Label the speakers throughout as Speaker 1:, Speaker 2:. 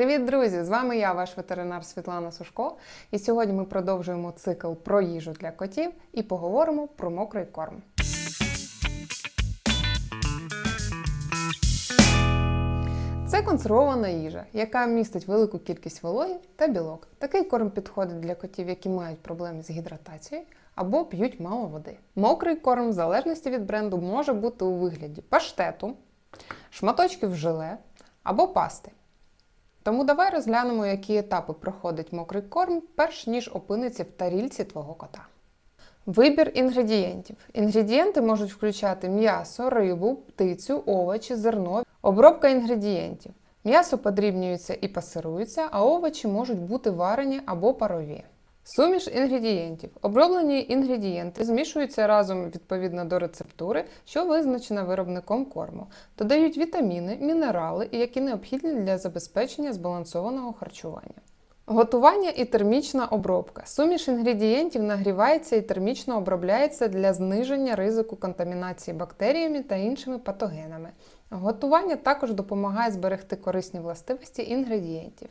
Speaker 1: Привіт, друзі! З вами я, ваш ветеринар Світлана Сушко. І сьогодні ми продовжуємо цикл про їжу для котів і поговоримо про мокрий корм. Це консервована їжа, яка містить велику кількість вологи та білок. Такий корм підходить для котів, які мають проблеми з гідратацією або п'ють мало води. Мокрий корм, в залежності від бренду, може бути у вигляді паштету, шматочків желе або пасти. Тому давай розглянемо, які етапи проходить мокрий корм, перш ніж опиниться в тарільці твого кота. Вибір інгредієнтів. Інгредієнти можуть включати м'ясо, рибу, птицю, овочі, зерно. Обробка інгредієнтів. М'ясо подрібнюється і пасирується, а овочі можуть бути варені або парові. Суміш інгредієнтів. Оброблені інгредієнти змішуються разом відповідно до рецептури, що визначена виробником корму. Додають вітаміни, мінерали, які необхідні для забезпечення збалансованого харчування. Готування і термічна обробка. Суміш інгредієнтів нагрівається і термічно обробляється для зниження ризику контамінації бактеріями та іншими патогенами. Готування також допомагає зберегти корисні властивості інгредієнтів.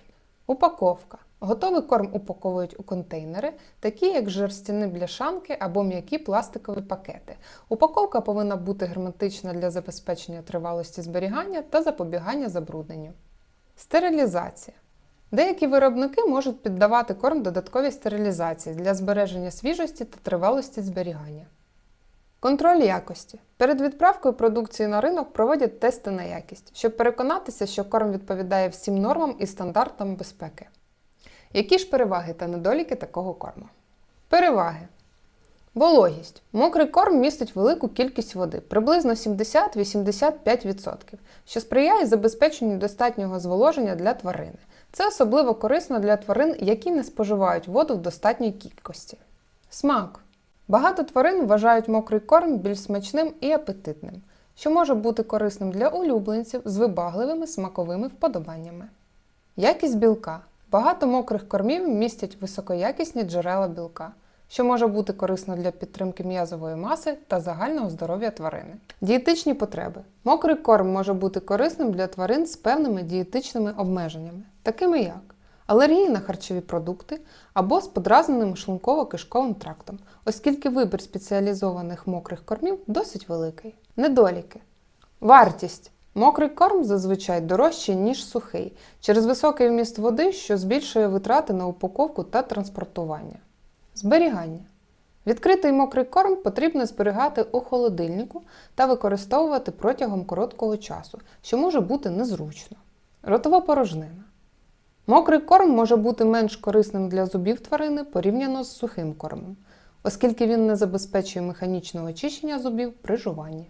Speaker 1: Упаковка. Готовий корм упаковують у контейнери, такі як жерстяні бляшанки або м'які пластикові пакети. Упаковка повинна бути герметична для забезпечення тривалості зберігання та запобігання забрудненню. Стерилізація. Деякі виробники можуть піддавати корм додатковій стерилізації для збереження свіжості та тривалості зберігання. Контроль якості. Перед відправкою продукції на ринок проводять тести на якість, щоб переконатися, що корм відповідає всім нормам і стандартам безпеки. Які ж переваги та недоліки такого корму? Переваги. Вологість. Мокрий корм містить велику кількість води, приблизно 70-85%, що сприяє забезпеченню достатнього зволоження для тварини. Це особливо корисно для тварин, які не споживають воду в достатній кількості. Смак. Багато тварин вважають мокрий корм більш смачним і апетитним, що може бути корисним для улюбленців з вибагливими смаковими вподобаннями. Якість білка. Багато мокрих кормів містять високоякісні джерела білка, що може бути корисно для підтримки м'язової маси та загального здоров'я тварини. Дієтичні потреби. Мокрий корм може бути корисним для тварин з певними дієтичними обмеженнями, такими як алергії на харчові продукти або з подразненим шлунково-кишковим трактом, оскільки вибір спеціалізованих мокрих кормів досить великий. Недоліки. Вартість. Мокрий корм зазвичай дорожчий, ніж сухий, через високий вміст води, що збільшує витрати на упаковку та транспортування. Зберігання. Відкритий мокрий корм потрібно зберігати у холодильнику та використовувати протягом короткого часу, що може бути незручно. Ротова порожнина. Мокрий корм може бути менш корисним для зубів тварини порівняно з сухим кормом, оскільки він не забезпечує механічного очищення зубів при жуванні.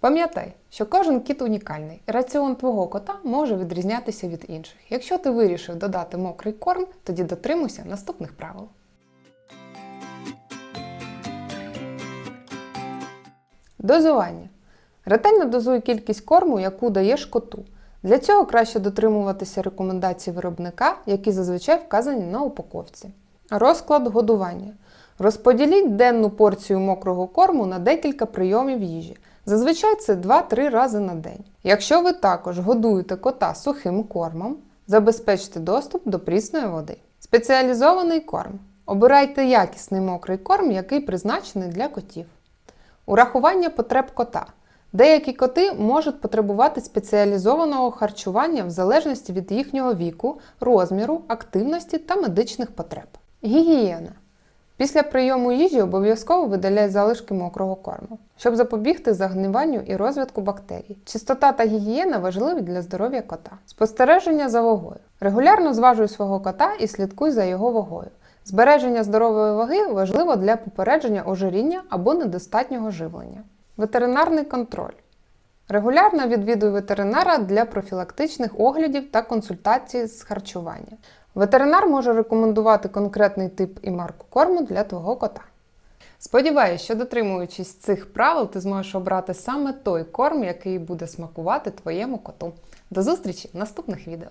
Speaker 1: Пам'ятай, що кожен кіт унікальний, і раціон твого кота може відрізнятися від інших. Якщо ти вирішив додати мокрий корм, тоді дотримуйся наступних правил. Дозування. Ретельно дозуй кількість корму, яку даєш коту. Для цього краще дотримуватися рекомендацій виробника, які зазвичай вказані на упаковці. Розклад годування. Розподіліть денну порцію мокрого корму на декілька прийомів їжі. Зазвичай це 2-3 рази на день. Якщо ви також годуєте кота сухим кормом, забезпечте доступ до прісної води. Спеціалізований корм. Обирайте якісний мокрий корм, який призначений для котів. Урахування потреб кота. Деякі коти можуть потребувати спеціалізованого харчування в залежності від їхнього віку, розміру, активності та медичних потреб. Гігієна. Після прийому їжі обов'язково видаляй залишки мокрого корму, щоб запобігти загниванню і розвитку бактерій. Чистота та гігієна важливі для здоров'я кота. Спостереження за вагою. Регулярно зважуй свого кота і слідкуй за його вагою. Збереження здорової ваги важливо для попередження ожиріння або недостатнього живлення. Ветеринарний контроль. Регулярно відвідуй ветеринара для профілактичних оглядів та консультацій з харчування. Ветеринар може рекомендувати конкретний тип і марку корму для твого кота. Сподіваюсь, що дотримуючись цих правил, ти зможеш обрати саме той корм, який буде смакувати твоєму коту. До зустрічі в наступних відео!